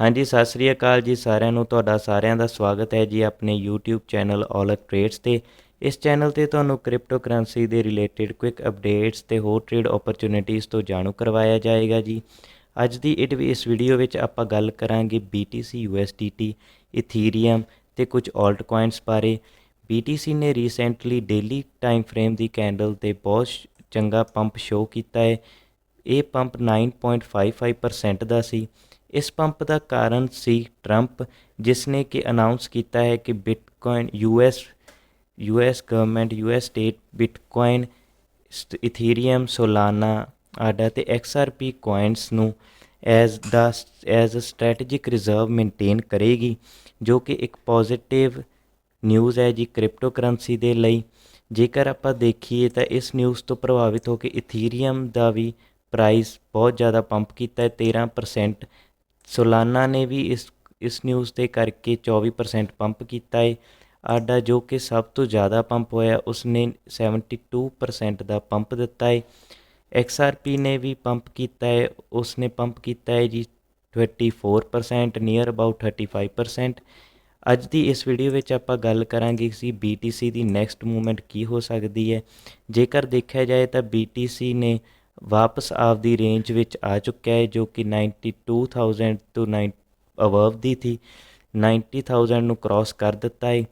ਹਾਂਜੀ, ਸਤਿ ਸ੍ਰੀ ਅਕਾਲ ਜੀ ਸਾਰਿਆਂ ਨੂੰ। ਤੁਹਾਡਾ ਸਾਰਿਆਂ ਦਾ ਸਵਾਗਤ ਹੈ ਜੀ ਆਪਣੇ YouTube ਚੈਨਲ ਔਲਕ ਟ੍ਰੇਡਸ ਤੇ। ਇਸ ਚੈਨਲ ਤੇ ਤੁਹਾਨੂੰ ਕ੍ਰਿਪਟੋ ਕਰੰਸੀ ਦੇ ਰਿਲੇਟਡ ਕੁਇਕ ਅਪਡੇਟਸ ਤੇ ਹੋਰ ਟ੍ਰੇਡ ਓਪਰਚੁਨਿਟੀਜ਼ ਤੋਂ ਜਾਣੂ ਕਰਵਾਇਆ ਜਾਏਗਾ ਜੀ। ਅੱਜ ਦੀ ਇਹ ਇਸ ਵੀਡੀਓ ਵਿੱਚ ਆਪਾਂ ਗੱਲ ਕਰਾਂਗੇ BTC USDT ਇਥੀਰੀਅਮ ਤੇ ਕੁਝ ਆਲਟ ਕੋਇਨਸ ਬਾਰੇ BTC ਨੇ ਰੀਸੈਂਟਲੀ ਡੇਲੀ ਟਾਈਮ ਫਰੇਮ ਦੀ ਕੈਂਡਲ ਤੇ ਬਹੁਤ ਸ਼- ਚੰਗਾ ਪੰਪ ਸ਼ੋ ਕੀਤਾ ਹੈ। ਇਹ ਪੰਪ 9.55% ਦਾ ਸੀ। ਇਸ ਪੰਪ ਦਾ ਕਾਰਨ ਸੀ ਟਰੰਪ ਜਿਸ ਨੇ ਕਿ ਅਨਾਉਂਸ ਕੀਤਾ ਹੈ ਕਿ bitcoin US US government US state bitcoin ethereum solana ADA ਤੇ XRP ਕੋਇਨਸ ਨੂੰ as the as a strategic reserve maintain ਕਰੇਗੀ, ਜੋ ਕਿ ਇੱਕ ਪੋਜ਼ਿਟਿਵ ਨਿਊਜ਼ ਹੈ ਜੀ ਕ੍ਰਿਪਟੋ ਕਰੰਸੀ ਦੇ ਲਈ। ਜੇਕਰ ਆਪਾਂ ਦੇਖੀਏ ਤਾਂ ਇਸ ਨਿਊਜ਼ ਤੋਂ ਪ੍ਰਭਾਵਿਤ ਹੋ ਕੇ ਇਥੀਰੀਅਮ ਦਾ ਵੀ ਪ੍ਰਾਈਸ ਬਹੁਤ ਜ਼ਿਆਦਾ ਪੰਪ ਕੀਤਾ ਹੈ 13% ਸੋਲਾਨਾ ਨੇ ਵੀ ਇਸ ਇਸ ਨਿਊਜ਼ ਦੇ ਕਰਕੇ 24% ਪੰਪ ਕੀਤਾ ਹੈ ਆਡਾ ਜੋ ਕਿ ਸਭ ਤੋਂ ਜ਼ਿਆਦਾ ਪੰਪ ਹੋਇਆ, ਉਸਨੇ 72% ਦਾ ਪੰਪ ਦਿੱਤਾ ਹੈ XRP ਨੇ ਵੀ ਪੰਪ ਕੀਤਾ ਹੈ ਉਸਨੇ ਪੰਪ ਕੀਤਾ ਹੈ ਜੀ 24% ਨੀਅਰ ਅਬਾਊਟ 35% ਅੱਜ ਦੀ ਇਸ ਵੀਡੀਓ ਵਿੱਚ ਆਪਾਂ ਗੱਲ ਕਰਾਂਗੇ ਸੀ BTC ਦੀ ਨੈਕਸਟ ਮੂਵਮੈਂਟ ਕੀ ਹੋ ਸਕਦੀ ਹੈ ਜੇਕਰ ਦੇਖਿਆ ਜਾਏ ਤਾਂ BTC ਨੇ ਵਾਪਸ ਆਪਦੀ ਰੇਂਜ ਵਿੱਚ ਆ ਚੁੱਕਿਆ ਹੈ, ਜੋ ਕਿ 92000 ਤੋਂ 9 ਅਬਵ ਦੀ ਥੀ। 90000 ਨੂੰ ਕ੍ਰਾਸ ਕਰ ਦਿੱਤਾ ਹੈ।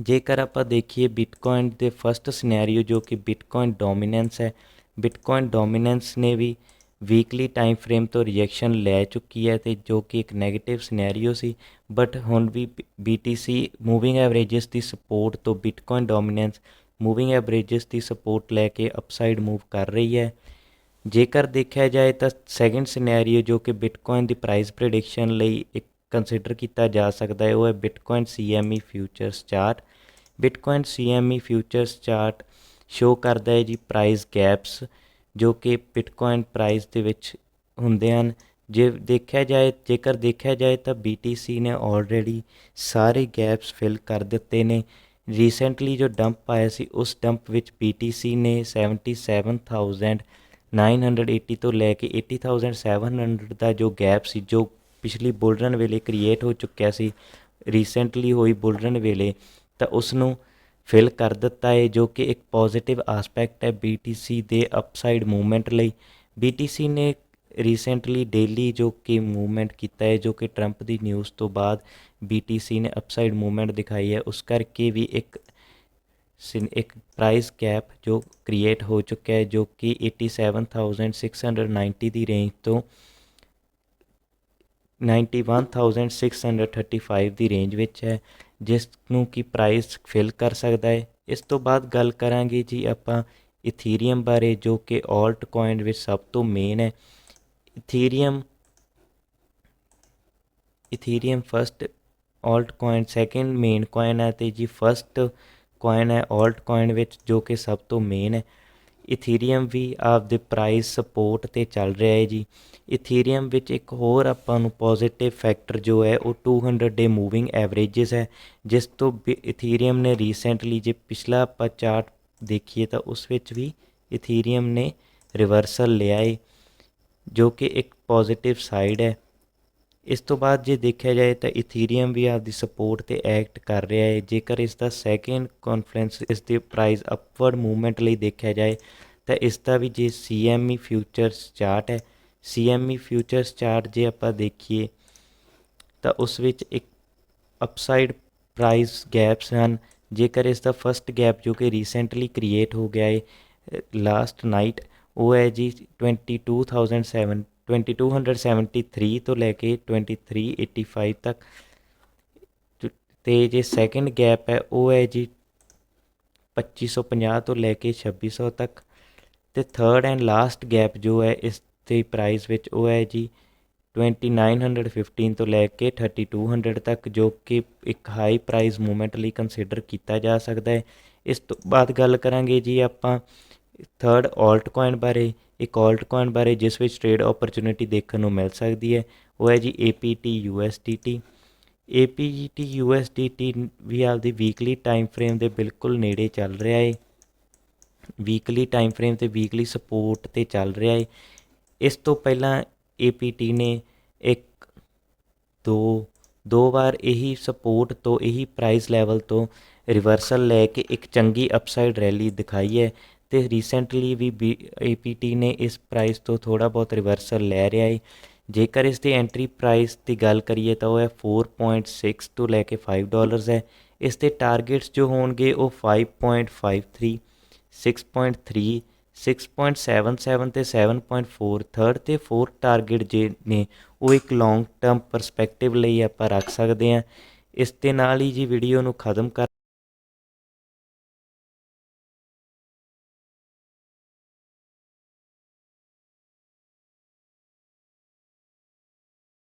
ਜੇਕਰ ਆਪਾਂ ਦੇਖੀਏ ਬਿਟਕੋਇਨ ਦੇ ਫਸਟ ਸਿਨੈਰੀਓ ਜੋ ਕਿ ਬਿਟਕੋਇਨ ਡੋਮੀਨੈਂਸ ਹੈ ਬਿਟਕੋਇਨ ਡੋਮੀਨੈਂਸ ਨੇ ਵੀ ਵੀਕਲੀ ਟਾਈਮ ਫਰੇਮ ਤੋਂ ਰਿਜੈਕਸ਼ਨ ਲੈ ਚੁੱਕੀ ਹੈ ਤੇ ਜੋ ਕਿ ਇੱਕ ਨੈਗੇਟਿਵ ਸਿਨੈਰੀਓ ਸੀ। ਬਟ ਹੁਣ ਵੀ BTC ਮੂਵਿੰਗ ਐਵਰੇजेस ਦੀ ਸਪੋਰਟ ਤੋਂ ਬਿਟਕੋਇਨ ਡੋਮੀਨੈਂਸ ਮੂਵਿੰਗ ਐਵਰੇजेस ਦੀ ਸਪੋਰਟ ਲੈ ਕੇ ਅਪਸਾਈਡ ਮੂਵ ਕਰ ਰਹੀ ਹੈ। ਜੇਕਰ ਦੇਖਿਆ ਜਾਏ ਤਾਂ ਸੈਕੰਡ ਸਿਨੈਰੀਓ ਜੋ ਕਿ ਬਿਟਕੋਇਨ ਦੀ ਪ੍ਰਾਈਸ ਪ੍ਰੈਡਿਕਸ਼ਨ ਲਈ ਇੱਕ ਕੰਸੀਡਰ ਕੀਤਾ ਜਾ ਸਕਦਾ ਹੈ, ਉਹ ਹੈ bitcoin CME futures chart bitcoin CME futures chart show ਕਰਦਾ ਹੈ ਜੀ ਪ੍ਰਾਈਸ ਗੈਪਸ ਜੋ ਕਿ ਬਿਟਕੋਇਨ ਪ੍ਰਾਈਸ ਦੇ ਵਿੱਚ ਹੁੰਦੇ ਹਨ। ਜੇ ਦੇਖਿਆ ਜਾਏ, ਜੇਕਰ ਦੇਖਿਆ ਜਾਏ ਤਾਂ BTC ਨੇ ਆਲਰੇਡੀ ਸਾਰੇ ਗੈਪਸ ਫਿਲ ਕਰ ਦਿੱਤੇ ਨੇ। ਰੀਸੈਂਟਲੀ ਜੋ ਡੰਪ ਆਇਆ ਸੀ, ਉਸ ਡੰਪ ਵਿੱਚ BTC ਨੇ 77980 ਤੋਂ ਲੈ ਕੇ 80700 ਦਾ ਜੋ ਗੈਪ ਸੀ, ਜੋ ਪਿਛਲੀ ਬੁਲ ਰਨ ਵੇਲੇ ਕ੍ਰੀਏਟ ਹੋ ਚੁੱਕਿਆ ਸੀ ਰੀਸੈਂਟਲੀ ਹੋਈ ਬੁਲ ਰਨ ਵੇਲੇ, ਤਾਂ ਉਸ ਨੂੰ ਫਿਲ ਕਰ ਦਿੱਤਾ ਹੈ, ਜੋ ਕਿ ਇੱਕ ਪੋਜ਼ਿਟਿਵ ਐਸਪੈਕਟ ਹੈ BTC ਦੇ ਅਪਸਾਈਡ ਮੂਵਮੈਂਟ ਲਈ। BTC ਨੇ ਰੀਸੈਂਟਲੀ ਡੇਲੀ ਜੋ ਕਿ ਮੂਵਮੈਂਟ ਕੀਤਾ ਹੈ, ਜੋ ਕਿ ਟਰੰਪ ਦੀ ਨਿਊਜ਼ ਤੋਂ ਬਾਅਦ BTC ਨੇ ਅਪਸਾਈਡ ਮੂਵਮੈਂਟ ਦਿਖਾਈ ਹੈ, ਉਸ ਕਰਕੇ ਵੀ ਇੱਕ ਸਿਨ- ਇੱਕ ਪ੍ਰਾਈਸ ਗੈਪ ਜੋ ਕ੍ਰੀਏਟ ਹੋ ਚੁੱਕਿਆ ਹੈ, ਜੋ ਕਿ 87690 ਦੀ ਰੇਂਜ ਤੋਂ 91635 ਦੀ ਰੇਂਜ ਵਿੱਚ ਹੈ, ਜਿਸ ਨੂੰ ਕਿ ਪ੍ਰਾਈਸ ਫਿਲ ਕਰ ਸਕਦਾ ਹੈ। ਇਸ ਤੋਂ ਬਾਅਦ ਗੱਲ ਕਰਾਂਗੇ ਜੀ ਆਪਾਂ ਇਥੀਰੀਅਮ ਬਾਰੇ, ਜੋ ਕਿ ਆਲਟ ਕੋਇਨ ਵਿੱਚ ਸਭ ਤੋਂ ਮੇਨ ਹੈ। Ethereum ethereum first altcoin second main coin ਹੈ ਤੇ ਜੀ ਫਰਸਟ ਕੋਇਨ ਹੈ ਆਲਟ ਕੋਇਨ ਵਿੱਚ, ਜੋ ਕਿ ਸਭ ਤੋਂ ਮੇਨ ਹੈ। ਇਥੀਰੀਅਮ ਵੀ ਆਪਦੇ ਪ੍ਰਾਈਸ ਸਪੋਰਟ ਤੇ ਚੱਲ ਰਿਹਾ ਹੈ ਜੀ। ਇਥੀਰੀਅਮ ਵਿੱਚ ਇੱਕ ਹੋਰ ਆਪਾਂ ਨੂੰ ਪੋਜ਼ਿਟਿਵ ਫੈਕਟਰ ਜੋ ਹੈ, ਉਹ 200 ਡੇ ਮੂਵਿੰਗ ਐਵਰੇजेस ਹੈ। ਜਿਸ ਤੋਂ ਇਥੀਰੀਅਮ ਨੇ ਰੀਸੈਂਟਲੀ ਜੇ ਪਿਛਲਾ ਆਪਾਂ ਚਾਰਟ ਦੇਖੀਏ ਤਾਂ ਉਸ ਵਿੱਚ ਵੀ ਇਥੀਰੀਅਮ ਨੇ ਰਿਵਰਸਲ ਲਿਆ ਹੈ, ਜੋ ਕਿ ਇੱਕ ਪੋਜ਼ਿਟਿਵ ਸਾਈਡ ਹੈ। ਇਸ ਤੋਂ ਬਾਅਦ ਜੇ ਦੇਖਿਆ ਜਾਏ ਤਾਂ ਇਥੀਰੀਅਮ ਵੀ ਆਪਦੀ ਸਪੋਰਟ ਤੇ ਐਕਟ ਕਰ ਰਿਹਾ ਹੈ। ਜੇਕਰ ਇਸ ਦਾ ਸੈਕਿੰਡ ਕਨਫਰੈਂਸ ਇਸ ਦੇ ਪ੍ਰਾਈਸ ਅਪਵਰਡ ਮੂਵਮੈਂਟ ਲਈ ਦੇਖਿਆ ਜਾਏ ਤਾਂ ਇਸ ਦਾ ਵੀ ਜੇ CME ਫਿਊਚਰਸ ਚਾਰਟ ਹੈ। CME ਫਿਊਚਰਸ ਚਾਰਟ ਜੇ ਆਪਾਂ ਦੇਖੀਏ ਤਾਂ ਉਸ ਵਿੱਚ ਇੱਕ ਅਪਸਾਈਡ ਪ੍ਰਾਈਸ ਗੈਪਸ ਹਨ। ਜੇਕਰ ਇਸ ਦਾ ਫਰਸਟ ਗੈਪ ਜੋ ਕਿ ਰੀਸੈਂਟਲੀ ਕ੍ਰੀਏਟ ਹੋ ਗਿਆ ਹੈ ਲਾਸਟ ਨਾਈਟ ਉਹ ਹੈ ਜੀ 22007 2273 ਤੋਂ ਲੈ ਕੇ 2385 ਤੱਕ। ਤੇ- ਜੇ ਸੈਕਿੰਡ ਗੈਪ ਹੈ, ਉਹ ਹੈ ਜੀ 2550 ਤੋਂ ਲੈ ਕੇ 2600 ਤੱਕ। ਤੇ ਥਰਡ ਐਂਡ ਲਾਸਟ ਗੈਪ ਜੋ ਹੈ, ਇਸ ਦੇ ਪ੍ਰਾਈਸ ਵਿੱਚ ਉਹ ਹੈ ਜੀ 2915 ਤੋਂ ਲੈ ਕੇ 3200 ਤੱਕ, ਜੋ ਕਿ ਇੱਕ ਹਾਈ ਪ੍ਰਾਈਸ ਮੂਵਮੈਂਟ ਲਈ ਕੰਸੀਡਰ ਕੀਤਾ ਜਾ ਸਕਦਾ ਹੈ। ਇਸ ਤੋਂ ਬਾਅਦ ਗੱਲ ਕਰਾਂਗੇ ਜੀ ਆਪਾਂ ਥਰਡ ਆਲਟ ਕੋਇਨ ਬਾਰੇ, ਇੱਕ ਆਲਟ ਕੋਇਨ ਬਾਰੇ ਜਿਸ ਵਿੱਚ ਟ੍ਰੇਡ ਓਪਰਚੁਨਿਟੀ ਦੇਖਣ ਨੂੰ ਮਿਲ ਸਕਦੀ ਹੈ, ਉਹ ਹੈ ਜੀ APT USDT APT USDT ਵੀ ਆਪਦੀ ਵੀਕਲੀ ਟਾਈਮ ਫਰੇਮ ਦੇ ਬਿਲਕੁਲ ਨੇੜੇ ਚੱਲ ਰਿਹਾ ਹੈ ਵੀਕਲੀ ਟਾਈਮ ਫਰੇਮ ਤੇ ਵੀਕਲੀ ਸਪੋਰਟ ਤੇ ਚੱਲ ਰਿਹਾ ਹੈ ਇਸ ਤੋਂ ਪਹਿਲਾਂ APT ਨੇ ਇੱਕ, ਦੋ ਦੋ ਵਾਰ ਇਹੀ ਸਪੋਰਟ ਤੋਂ, ਇਹੀ ਪ੍ਰਾਈਸ ਲੈਵਲ ਤੋਂ ਰਿਵਰਸਲ ਲੈ ਕੇ ਇੱਕ ਚੰਗੀ ਅਪਸਾਈਡ ਰੈਲੀ ਦਿਖਾਈ ਹੈ। ਤੇ ਰੀਸੈਂਟਲੀ ਵੀ ਬੀ ਏਪੀਟੀ ਨੇ ਇਸ ਪ੍ਰਾਈਸ ਤੋਂ ਥੋੜਾ ਬਹੁਤ ਰਿਵਰਸਲ ਲੈ ਰਿਹਾ ਹੈ ਜੇਕਰ ਇਸ ਦੀ ਐਂਟਰੀ ਪ੍ਰਾਈਸ ਦੀ ਗੱਲ ਕਰੀਏ ਤਾਂ ਉਹ ਹੈ 4.6 ਤੋਂ ਲੈ ਕੇ 5 ਡਾਲਰਸ ਹੈ। ਇਸ ਦੇ ਟਾਰਗੇਟਸ ਜੋ ਹੋਣਗੇ ਉਹ 5.53 6.3 6.77 ਤੇ 7.4 ਥਰਡ ਤੇ ਫੋਰਥ ਟਾਰਗੇਟ ਜੇ ਨੇ, ਉਹ ਇੱਕ ਲੌਂਗ ਟਰਮ ਪਰਸਪੈਕਟਿਵ ਲਈ ਆਪਾਂ ਰੱਖ ਸਕਦੇ ਹਾਂ। ਇਸ ਦੇ ਨਾਲ ਹੀ ਜੀ ਵੀਡੀਓ ਨੂੰ ਖਤਮ ਕਰ